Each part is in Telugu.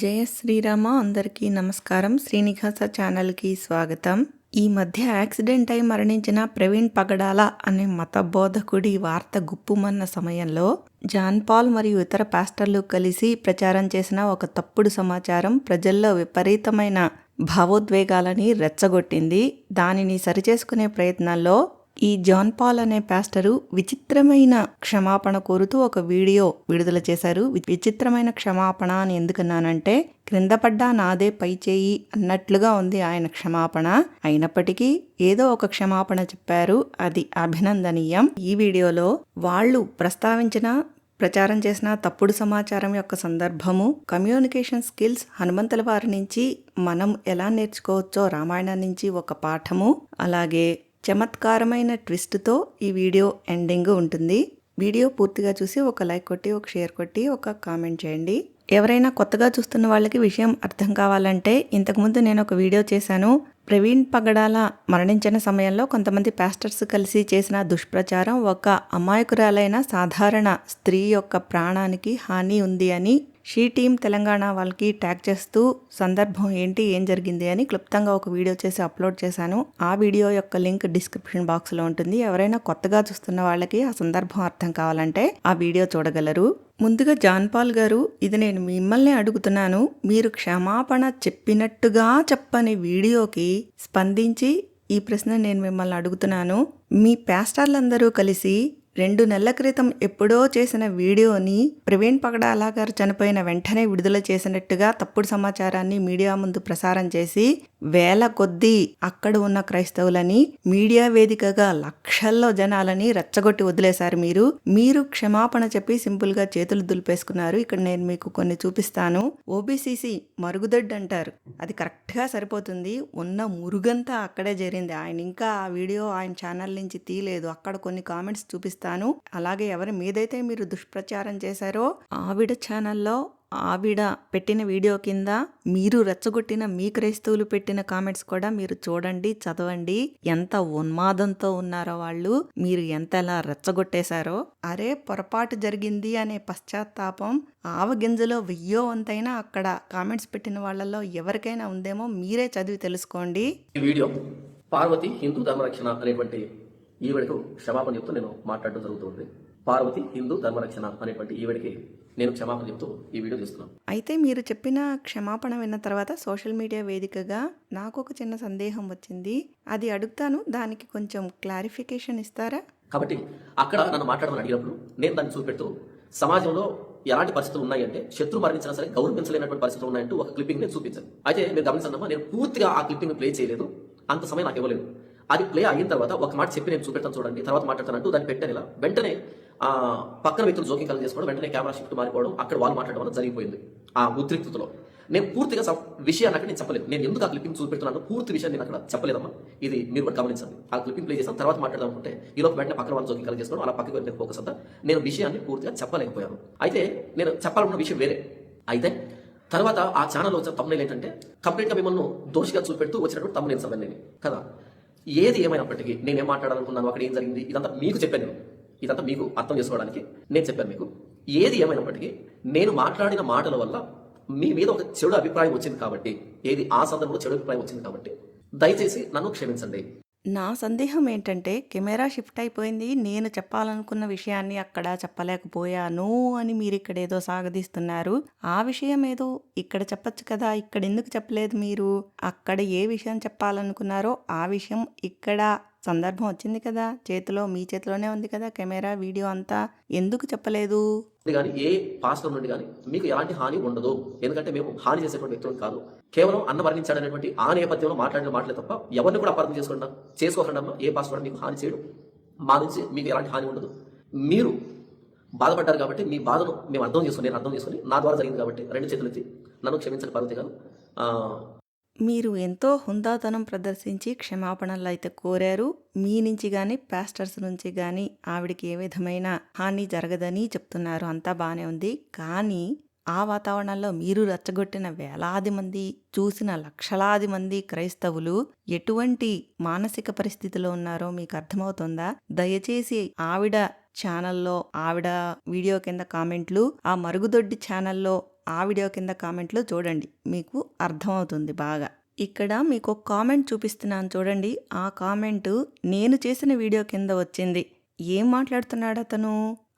జయ శ్రీరామ అందరికీ నమస్కారం. శ్రీనివాస ఛానల్కి స్వాగతం. ఈ మధ్య యాక్సిడెంట్ అయి మరణించిన ప్రవీణ్ పగడాల అనే మత బోధకుడి వార్త గుప్పుమన్న సమయంలో జాన్ పాల్ మరియు ఇతర పాస్టర్లు కలిసి ప్రచారం చేసిన ఒక తప్పుడు సమాచారం ప్రజల్లో విపరీతమైన భావోద్వేగాలని రెచ్చగొట్టింది. దానిని సరిచేసుకునే ప్రయత్నాల్లో ఈ జాన్ పాల్ అనే పాస్టరు విచిత్రమైన క్షమాపణ కోరుతూ ఒక వీడియో విడుదల చేశారు. విచిత్రమైన క్షమాపణ అని ఎందుకన్నానంటే క్రింద పడ్డా నాదే పై చేయి అన్నట్లుగా ఉంది ఆయన క్షమాపణ. అయినప్పటికీ ఏదో ఒక క్షమాపణ చెప్పారు. అది అభినందనీయం. ఈ వీడియోలో వాళ్ళు ప్రస్తావించిన ప్రచారం చేసిన తప్పుడు సమాచారం యొక్క సందర్భము కమ్యూనికేషన్ స్కిల్స్ హనుమంతుల వారి నుంచి మనం ఎలా నేర్చుకోవచ్చో రామాయణం నుంచి ఒక పాఠము అలాగే చమత్కారమైన ట్విస్ట్తో ఈ వీడియో ఎండింగ్ ఉంటుంది. వీడియో పూర్తిగా చూసి ఒక లైక్ కొట్టి ఒక షేర్ కొట్టి ఒక కామెంట్ చేయండి. ఎవరైనా కొత్తగా చూస్తున్న వాళ్ళకి విషయం అర్థం కావాలంటే ఇంతకుముందు నేను ఒక వీడియో చేశాను. ప్రవీణ్ పగడాల మరణించిన సమయంలో కొంతమంది పాస్టర్స్ కలిసి చేసిన దుష్ప్రచారం ఒక అమాయకురాలైన సాధారణ స్త్రీ యొక్క ప్రాణానికి హాని ఉంది అని షీ టీమ్ తెలంగాణ వాళ్ళకి ట్యాగ్ చేస్తూ సందర్భం ఏంటి ఏం జరిగింది అని క్లుప్తంగా ఒక వీడియో చేసి అప్లోడ్ చేశాను. ఆ వీడియో యొక్క లింక్ డిస్క్రిప్షన్ బాక్స్లో ఉంటుంది. ఎవరైనా కొత్తగా చూస్తున్న వాళ్ళకి ఆ సందర్భం అర్థం కావాలంటే ఆ వీడియో చూడగలరు. ముందుగా జాన్పాల్ గారు ఇది నేను మిమ్మల్ని అడుగుతున్నాను మీరు క్షమాపణ చెప్పినట్టుగా చెప్పని వీడియోకి స్పందించి ఈ ప్రశ్న నేను మిమ్మల్ని అడుగుతున్నాను. మీ పాస్టర్లందరూ కలిసి రెండు నెలల క్రితం ఎప్పుడో చేసిన వీడియోని ప్రవీణ్ పగడాలా గారు చనిపోయిన వెంటనే విడుదల చేసినట్టుగా తప్పుడు సమాచారాన్ని మీడియా ముందు ప్రసారం చేసి వేల కొద్దీ అక్కడ ఉన్న క్రైస్తవులని మీడియా వేదికగా లక్షల్లో జనాలని రెచ్చగొట్టి వదిలేశారు మీరు. మీరు క్షమాపణ చెప్పి సింపుల్గా చేతులు దులిపేసుకున్నారు. ఇక్కడ నేను మీకు కొన్ని చూపిస్తాను. ఓబీసీసీ మరుగుదొడ్డి అంటారు. అది కరెక్ట్గా సరిపోతుంది. ఉన్న మురుగంతా అక్కడే జరిగింది. ఆయన ఇంకా ఆ వీడియో ఆయన ఛానల్ నుంచి తీయలేదు. అక్కడ కొన్ని కామెంట్స్ చూపిస్తాను. అలాగే ఎవరి మీదైతే మీరు దుష్ప్రచారం చేశారో ఆవిడ ఛానల్లో ఆవిడ పెట్టిన వీడియో కింద మీరు రెచ్చగొట్టిన మీ క్రైస్తవులు పెట్టిన కామెంట్స్ కూడా మీరు చూడండి చదవండి. ఎంత ఉన్మాదంతో ఉన్నారో వాళ్ళు. మీరు ఎంత ఎలా రెచ్చగొట్టేశారో. అరే పొరపాటు జరిగింది అనే పశ్చాత్తాపం ఆవగింజలో వెయ్యో వంతైనా అక్కడ కామెంట్స్ పెట్టిన వాళ్ళలో ఎవరికైనా ఉందేమో మీరే చదివి తెలుసుకోండి. ఈ వీడియో పార్వతి హిందూ ధర్మరక్షణ అనేటువంటి ఈవిడకు క్షమాపణ చెప్తూ నేను మాట్లాడడం జరుగుతుంది. పార్వతి హిందూ ధర్మరక్షణ అనేటువంటి ఈవిడికి నేను క్షమాపణ చెప్తూ ఈ వీడియో చేస్తున్నాను. అయితే మీరు చెప్పిన క్షమాపణ విన్న తర్వాత సోషల్ మీడియా వేదికగా నాకు ఒక చిన్న సందేహం వచ్చింది. అది అడుగుతాను దానికి కొంచెం క్లారిఫికేషన్ ఇస్తారా? కాబట్టి అక్కడ నన్ను మాట్లాడమని అడిగినప్పుడు నేను దాన్ని చూపెడుతూ సమాజంలో ఎలాంటి పరిస్థితులు ఉన్నాయంటే శత్రు మరణించినా సరే గౌరవించలేనటువంటి పరిస్థితులు ఉన్నాయంటూ ఒక క్లిప్పింగ్ నేను చూపించాను. అయితే మీరు గమనించండి నేను పూర్తిగా ఆ క్లిప్పింగ్ ప్లే చేయలేదు. అంత సమయం నాకు ఇవ్వలేదు. అది ప్లే అయిన తర్వాత ఒక మాట చెప్పి నేను చూపెడతాను చూడండి తర్వాత మాట్లాడతానంటూ దాన్ని పెట్టాను ఇలా. వెంటనే ఆ పక్కన వ్యక్తులు జోక్యం కలిగి చేసుకోవడం వెంటనే కెమెరా షిఫ్ట్ మారిపోవడం అక్కడ వాళ్ళు మాట్లాడడం వల్ల జరిగిపోయింది ఆ ఉద్రిక్తతలో. నేను పూర్తిగా విషయాన్ని అక్కడ నేను చెప్పలేదు. నేను ఎందుకు ఆ క్లిప్పింగ్ చూపెడుతున్నాను పూర్తి విషయాన్ని నేను అక్కడ చెప్పలేదమ్మా. ఇది మీరు కూడా గమనించండి. ఆ క్లిప్పింగ్ ప్లే చేసిన తర్వాత మాట్లాడదాం అనుకుంటే ఈ లోపు వెంటనే పక్కన వాళ్ళు జోక్యం కలిగి చేసుకోవడం అలా పక్కకి వెళ్ళి ఫోకస్ అంతా నేను విషయాన్ని పూర్తిగా చెప్పలేకపోయాను. అయితే నేను చెప్పాలన్న విషయం వేరే. అయితే తర్వాత ఆ ఛానల్ వచ్చిన తమ్ముళ్ళు ఏంటంటే కంప్లీట్గా మిమ్మల్ని దోషిగా చూపెడుతూ వచ్చినటువంటి తమ్ముళ్ళు అవన్నీ. కదా? ఏది ఏమైనప్పటికీ నేనేం మాట్లాడాలనుకున్నాను అక్కడ ఏం జరిగింది ఇదంతా మీకు చెప్పాను నేను. ఇదంతా మీకు అర్థం చేసుకోవడానికి నేను చెప్పాను మీకు. ఏది ఏమైనప్పటికీ నేను మాట్లాడిన మాటల వల్ల మీ మీద ఒక చెడు అభిప్రాయం వచ్చింది కాబట్టి ఏది ఆ సందర్భంలో చెడు అభిప్రాయం వచ్చింది కాబట్టి దయచేసి నన్ను క్షమించండి. నా సందేహం ఏంటంటే కెమెరా షిఫ్ట్ అయిపోయింది నేను చెప్పాలనుకున్న విషయాన్ని అక్కడ చెప్పలేకపోయాను అని మీరు ఇక్కడ ఏదో సాగదీస్తున్నారు. ఆ విషయం ఏదో ఇక్కడ చెప్పచ్చు కదా ఇక్కడ ఎందుకు చెప్పలేదు మీరు? అక్కడ ఏ విషయం చెప్పాలనుకున్నారో ఆ విషయం ఇక్కడ సందర్భం వచ్చింది కదా. చేతిలో మీ చేతిలోనే ఉంది కదా కెమెరా వీడియో అంతా. ఎందుకు చెప్పలేదు? కానీ ఏ పాస్టర్ నుండి కానీ మీకు ఎలాంటి హాని ఉండదు. ఎందుకంటే మేము హాని చేసేటువంటి వ్యక్తులు కాదు. కేవలం అన్న వర్ణించాడనేటువంటి ఆ నేపథ్యంలో మాట్లాడిన మాటలే తప్ప ఎవరిని కూడా అపార్థం చేసుకోండి చేసుకోకుండా ఏ పాస్టర్ మీకు హాని చేయడు. మా నుంచి మీకు ఎలాంటి హాని ఉండదు. మీరు బాధపడ్డారు కాబట్టి మీ బాధను మేము అర్థం చేసుకుని నేను అర్థం చేసుకుని నా ద్వారా జరిగింది కాబట్టి రెండు చేతులు ఎత్తి నన్ను క్షమించండి పార్వతి గారు. మీరు ఎంతో హుందాతనం ప్రదర్శించి క్షమాపణలు అయితే కోరారు. మీ నుంచి కానీ పాస్టర్స్ నుంచి కానీ ఆవిడకి ఏ విధమైన హాని జరగదని చెప్తున్నారు. అంతా బాగానే ఉంది. కానీ ఆ వాతావరణంలో మీరు రెచ్చగొట్టిన వేలాది మంది చూసిన లక్షలాది మంది క్రైస్తవులు ఎటువంటి మానసిక పరిస్థితిలో ఉన్నారో మీకు అర్థమవుతుందా? దయచేసి ఆవిడ ఛానల్లో ఆవిడ వీడియో కింద కామెంట్లు ఆ మరుగుదొడ్డి ఛానల్లో ఆ వీడియో కింద కామెంట్లో చూడండి. మీకు అర్థమవుతుంది బాగా. ఇక్కడ మీకు ఒక కామెంట్ చూపిస్తున్నాను చూడండి. ఆ కామెంట్ నేను చేసిన వీడియో కింద వచ్చింది. ఏం మాట్లాడుతున్నాడు అతను?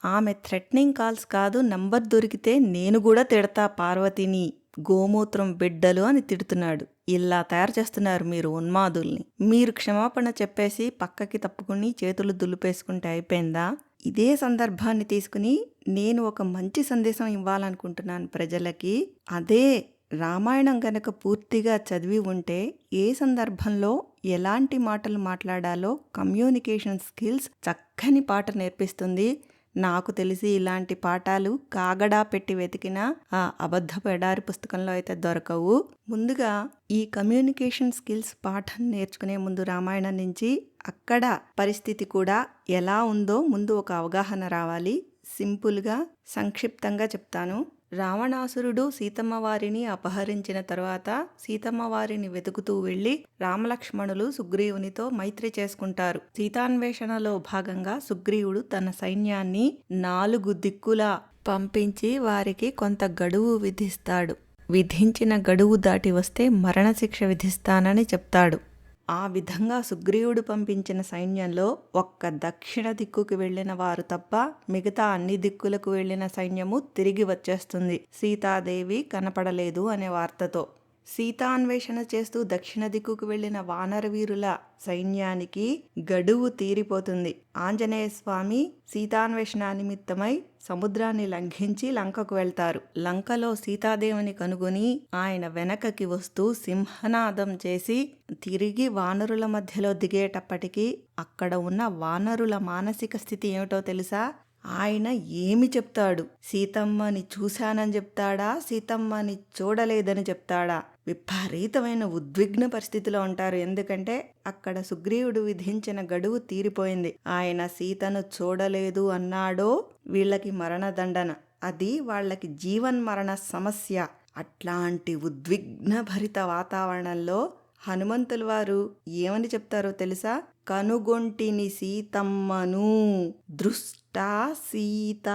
ఆమె థ్రెట్నింగ్ కాల్స్ కాదు నంబర్ దొరికితే నేను కూడా తిడతా పార్వతిని గోమూత్రం బిడ్డలు అని తిడుతున్నాడు. ఇలా తయారు చేస్తున్నారు మీరు ఉన్మాదుల్ని. మీరు క్షమాపణ చెప్పేసి పక్కకి తప్పుకుని చేతులు దులిపేసుకుంటే అయిపోయిందా? ఇదే సందర్భాన్ని తీసుకుని నేను ఒక మంచి సందేశం ఇవ్వాలనుకుంటున్నాను ప్రజలకి. అదే రామాయణం గనక పూర్తిగా చదివి ఉంటే ఏ సందర్భంలో ఎలాంటి మాటలు మాట్లాడాలో కమ్యూనికేషన్ స్కిల్స్ చక్కని పాట నేర్పిస్తుంది. నాకు తెలిసి ఇలాంటి పాఠాలు కాగడా పెట్టి వెతికిన ఆ అబద్ధపు ఎడారి పుస్తకంలో అయితే దొరకవు. ముందుగా ఈ కమ్యూనికేషన్ స్కిల్స్ పాఠం నేర్చుకునే ముందు రామాయణం నుంచి అక్కడ పరిస్థితి కూడా ఎలా ఉందో ముందు ఒక అవగాహన రావాలి. సింపుల్గా సంక్షిప్తంగా చెప్తాను. రావణాసురుడు సీతమ్మవారిని అపహరించిన తర్వాత సీతమ్మవారిని వెతుకుతూ వెళ్ళి రామలక్ష్మణులు సుగ్రీవునితో మైత్రి చేసుకుంటారు. సీతాన్వేషణలో భాగంగా సుగ్రీవుడు తన సైన్యాన్ని నాలుగు దిక్కులా పంపించి వారికి కొంత గడువు విధిస్తాడు. విధించిన గడువు దాటి వస్తే మరణశిక్ష విధిస్తానని చెప్తాడు. ఆ విధంగా సుగ్రీవుడు పంపించిన సైన్యంలో ఒక్క దక్షిణ దిక్కుకు వెళ్ళిన వారు తప్ప మిగతా అన్ని దిక్కులకు వెళ్ళిన సైన్యము తిరిగి వచ్చేస్తుంది. సీతాదేవి కనపడలేదు అనే వార్తతో. సీతాన్వేషణ చేస్తూ దక్షిణ దిక్కుకు వెళ్ళిన వానరవీరుల సైన్యానికి గడువు తీరిపోతుంది. ఆంజనేయ స్వామి సీతాన్వేషణ నిమిత్తమై సముద్రాన్ని లంఘించి లంకకు వెళ్తారు. లంకలో సీతాదేవిని కనుగొని ఆయన వెనకకి వస్తూ సింహనాదం చేసి తిరిగి వానరుల మధ్యలో దిగేటప్పటికీ అక్కడ ఉన్న వానరుల మానసిక స్థితి ఏమిటో తెలుసా? ఆయన ఏమి చెప్తాడు? సీతమ్మని చూశానని చెప్తాడా? సీతమ్మని చూడలేదని చెప్తాడా? విపరీతమైన ఉద్విగ్న పరిస్థితిలో ఉంటారు. ఎందుకంటే అక్కడ సుగ్రీవుడు విధించిన గడువు తీరిపోయింది. ఆయన సీతను చూడలేదు అన్నాడో వీళ్ళకి మరణదండన. అది వాళ్ళకి జీవన్ మరణ సమస్య. అట్లాంటి ఉద్విగ్న భరిత వాతావరణంలో హనుమంతుల వారు ఏమని చెప్తారో తెలుసా? కనుగొంటిని సీతమ్మను దృష్ట సీత.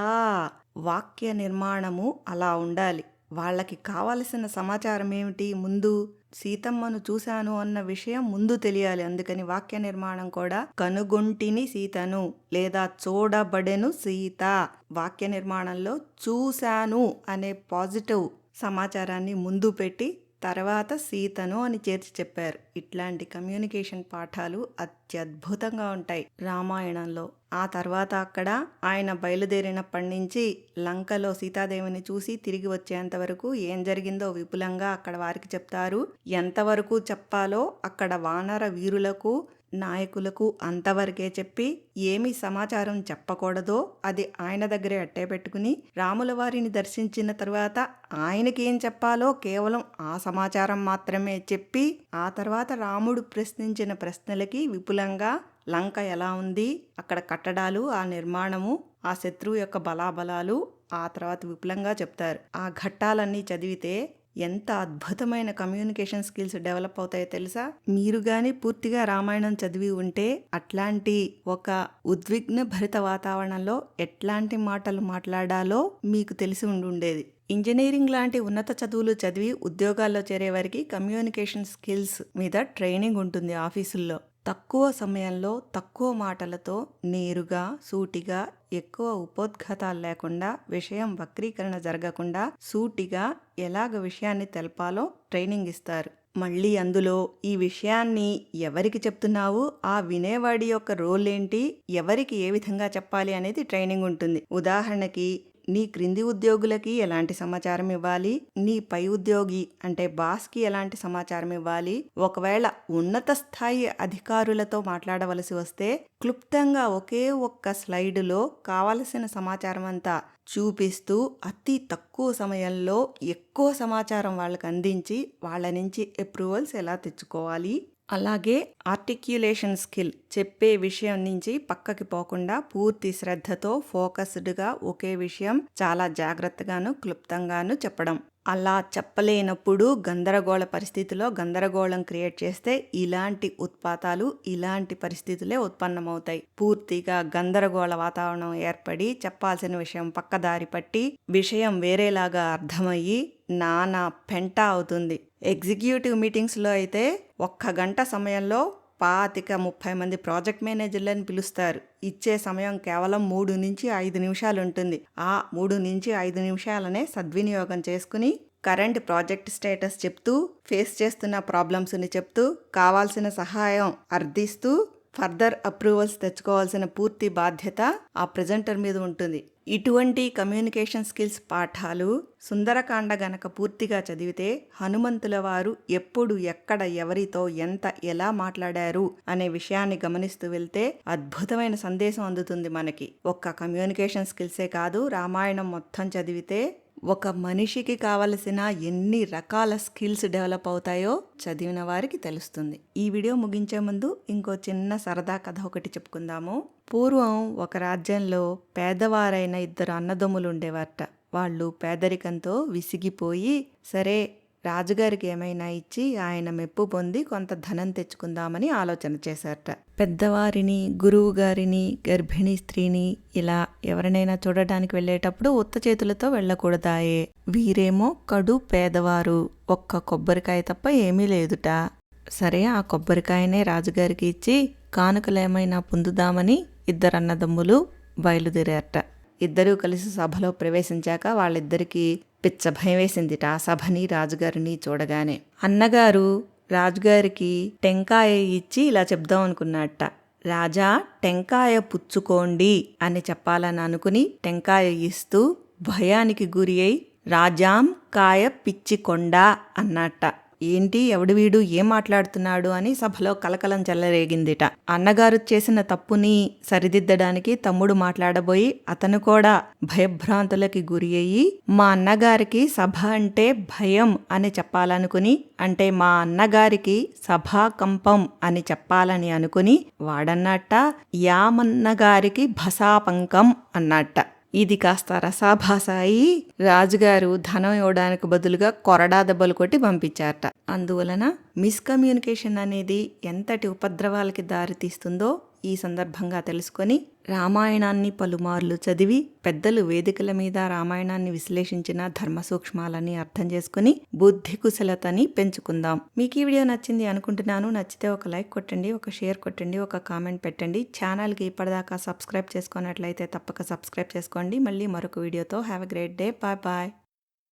వాక్య నిర్మాణము అలా ఉండాలి. వాళ్ళకి కావలసిన సమాచారం ఏమిటి? ముందు సీతమ్మను చూశాను అన్న విషయం ముందు తెలియాలి. అందుకని వాక్య నిర్మాణం కూడా కనుగొంటిని సీతను లేదా చూడబడెను సీత. వాక్య నిర్మాణంలో చూశాను అనే పాజిటివ్ సమాచారాన్ని ముందు పెట్టి తర్వాత సీతను అని చేర్చి చెప్పారు. ఇట్లాంటి కమ్యూనికేషన్ పాఠాలు అత్యద్భుతంగా ఉంటాయి రామాయణంలో. ఆ తర్వాత అక్కడ ఆయన బయలుదేరినప్పటి నుంచి లంకలో సీతాదేవిని చూసి తిరిగి వచ్చేంత వరకు ఏం జరిగిందో విపులంగా అక్కడ వారికి చెప్తారు. ఎంతవరకు చెప్పాలో అక్కడ వానర వీరులకు నాయకులకు అంతవరకే చెప్పి ఏమి సమాచారం చెప్పకూడదో అది ఆయన దగ్గరే అట్టే పెట్టుకుని రాముల వారిని దర్శించిన తర్వాత ఆయనకి ఏం చెప్పాలో కేవలం ఆ సమాచారం మాత్రమే చెప్పి ఆ తర్వాత రాముడు ప్రశ్నించిన ప్రశ్నలకి విపులంగా లంక ఎలా ఉంది అక్కడ కట్టడాలు ఆ నిర్మాణము ఆ శత్రువు యొక్క బలాబలాలు ఆ తర్వాత విపులంగా చెప్తారు. ఆ ఘట్టాలన్నీ చదివితే ఎంత అద్భుతమైన కమ్యూనికేషన్ స్కిల్స్ డెవలప్ అవుతాయో తెలుసా? మీరు గాని పూర్తిగా రామాయణం చదివి ఉంటే అట్లాంటి ఒక ఉద్విగ్న భరిత వాతావరణంలో ఎట్లాంటి మాటలు మాట్లాడాలో మీకు తెలిసి ఉండుండేది. ఇంజనీరింగ్ లాంటి ఉన్నత చదువులు చదివి ఉద్యోగాల్లో చేరే వారికి కమ్యూనికేషన్ స్కిల్స్ మీద ట్రైనింగ్ ఉంటుంది ఆఫీసుల్లో. తక్కువ సమయంలో తక్కువ మాటలతో నేరుగా సూటిగా ఎక్కువ ఉపోద్ఘాతాలు లేకుండా విషయం వక్రీకరణ జరగకుండా సూటిగా ఎలాగ విషయాన్ని తెలపాలో ట్రైనింగ్ ఇస్తారు. మళ్ళీ అందులో ఈ విషయాన్ని ఎవరికి చెప్తున్నావు? ఆ వినేవాడి యొక్క రోల్ ఏంటి? ఎవరికి ఏ విధంగా చెప్పాలి అనేది ట్రైనింగ్ ఉంటుంది. ఉదాహరణకి నీ క్రింది ఉద్యోగులకి ఎలాంటి సమాచారం ఇవ్వాలి? నీ పై ఉద్యోగి అంటే బాస్కి ఎలాంటి సమాచారం ఇవ్వాలి? ఒకవేళ ఉన్నత స్థాయి అధికారులతో మాట్లాడవలసి వస్తే క్లుప్తంగా ఒకే ఒక్క స్లైడులో కావలసిన సమాచారం అంతా చూపిస్తూ అతి తక్కువ సమయంలో ఎక్కువ సమాచారం వాళ్ళకి అందించి వాళ్ళ నుంచి అప్రూవల్స్ ఎలా తెచ్చుకోవాలి? అలాగే ఆర్టిక్యులేషన్ స్కిల్ చెప్పే విషయం నుంచి పక్కకి పోకుండా పూర్తి శ్రద్ధతో ఫోకస్డ్గా ఒకే విషయం చాలా జాగ్రత్తగాను క్లుప్తంగాను చెప్పడం. అలా చెప్పలేనప్పుడు గందరగోళ పరిస్థితిలో గందరగోళం క్రియేట్ చేస్తే ఇలాంటి ఉత్పాతాలు ఇలాంటి పరిస్థితులే ఉత్పన్నమవుతాయి. పూర్తిగా గందరగోళ వాతావరణం ఏర్పడి చెప్పాల్సిన విషయం పక్కదారి పట్టి విషయం వేరేలాగా అర్థమయ్యి నానా పెంట అవుతుంది. ఎగ్జిక్యూటివ్ మీటింగ్స్లో అయితే ఒక్క గంట సమయంలో పాతిక ముప్పై మంది ప్రాజెక్ట్ మేనేజర్లను పిలుస్తారు. ఇచ్చే సమయం కేవలం మూడు నుంచి ఐదు నిమిషాలు ఉంటుంది. ఆ మూడు నుంచి ఐదు నిమిషాలనే సద్వినియోగం చేసుకుని కరెంట్ ప్రాజెక్ట్ స్టేటస్ చెప్తూ ఫేస్ చేస్తున్న ప్రాబ్లమ్స్ని చెప్తూ కావాల్సిన సహాయం అర్థిస్తూ ఫర్దర్ అప్రూవల్స్ తెచ్చుకోవాల్సిన పూర్తి బాధ్యత ఆ ప్రజెంటర్ మీద ఉంటుంది. ఇటువంటి కమ్యూనికేషన్ స్కిల్స్ పాఠాలు సుందరకాండ గనక పూర్తిగా చదివితే హనుమంతుల వారు ఎప్పుడు ఎక్కడ ఎవరితో ఎంత ఎలా మాట్లాడారు అనే విషయాన్ని గమనిస్తూ వెళ్తే అద్భుతమైన సందేశం అందుతుంది మనకి. ఒక్క కమ్యూనికేషన్ స్కిల్సే కాదు రామాయణం మొత్తం చదివితే ఒక మనిషికి కావలసిన ఎన్ని రకాల స్కిల్స్ డెవలప్ అవుతాయో చదివిన వారికి తెలుస్తుంది. ఈ వీడియో ముగించే ముందు ఇంకో చిన్న సరదా కథ ఒకటి చెప్పుకుందాము. పూర్వం ఒక రాజ్యంలో పేదవారైన ఇద్దరు అన్నదమ్ములు ఉండేవారట. వాళ్ళు పేదరికంతో విసిగిపోయి సరే రాజుగారికి ఏమైనా ఇచ్చి ఆయన మెప్పు పొంది కొంత ధనం తెచ్చుకుందామని ఆలోచన చేశారట. పెద్దవారిని గురువు గారిని గర్భిణీ స్త్రీని ఇలా ఎవరినైనా చూడడానికి వెళ్ళేటప్పుడు ఉత్త చేతులతో వెళ్ళకూడదాయే. వీరేమో కడు పేదవారు ఒక్క కొబ్బరికాయ తప్ప ఏమీ లేదుట. సరే ఆ కొబ్బరికాయనే రాజుగారికి ఇచ్చి కానుకలేమైనా పొందుదామని ఇద్దరు అన్నదమ్ములు బయలుదేరారట. ఇద్దరూ కలిసి సభలో ప్రవేశించాక వాళ్ళిద్దరికీ పిచ్చ భయం వేసిందిట సభని రాజుగారిని చూడగానే. అన్నగారు రాజుగారికి టెంకాయ ఇచ్చి ఇలా చెప్దాం అనుకున్నట్ట రాజా టెంకాయ పుచ్చుకోండి అని చెప్పాలని అనుకుని టెంకాయ ఇస్తూ భయానికి గురి అయి రాజాం కాయ పిచ్చికొండ అన్నట్ట ఏంటి ఎవడు వీడు ఏం మాట్లాడుతున్నాడు అని సభలో కలకలం చెల్లరేగిందిట అన్నగారు చేసిన తప్పుని సరిదిద్దడానికి తమ్ముడు మాట్లాడబోయి అతను కూడా భయభ్రాంతులకి గురి అయ్యి మా అన్నగారికి సభ అంటే భయం అని చెప్పాలనుకుని అంటే మా అన్నగారికి సభాకంపం అని చెప్పాలని అనుకుని వాడన్నట్ట యామన్నగారికి భసాపంకం అన్నట్ట. ఇది కాస్త రసాభాస అయి రాజుగారు ధనం ఇవ్వడానికి బదులుగా కొరడా దెబ్బలు కొట్టి పంపించారట. అందువలన మిస్కమ్యూనికేషన్ అనేది ఎంతటి ఉపద్రవాలకి దారితీస్తుందో ఈ సందర్భంగా తెలుసుకొని రామాయణాన్ని పలుమార్లు చదివి పెద్దలు వేదికల మీద రామాయణాన్ని విశ్లేషించిన ధర్మ సూక్ష్మాలని అర్థం చేసుకుని బుద్ధి కుశలతని పెంచుకుందాం. మీకు ఈ వీడియో నచ్చింది అనుకుంటున్నాను. నచ్చితే ఒక లైక్ కొట్టండి ఒక షేర్ కొట్టండి ఒక కామెంట్ పెట్టండి. ఛానల్కి ఇప్పటిదాకా సబ్స్క్రైబ్ చేసుకున్నట్లయితే తప్పక సబ్స్క్రైబ్ చేసుకోండి. మళ్ళీ మరొక వీడియోతో have a great day. Bye bye.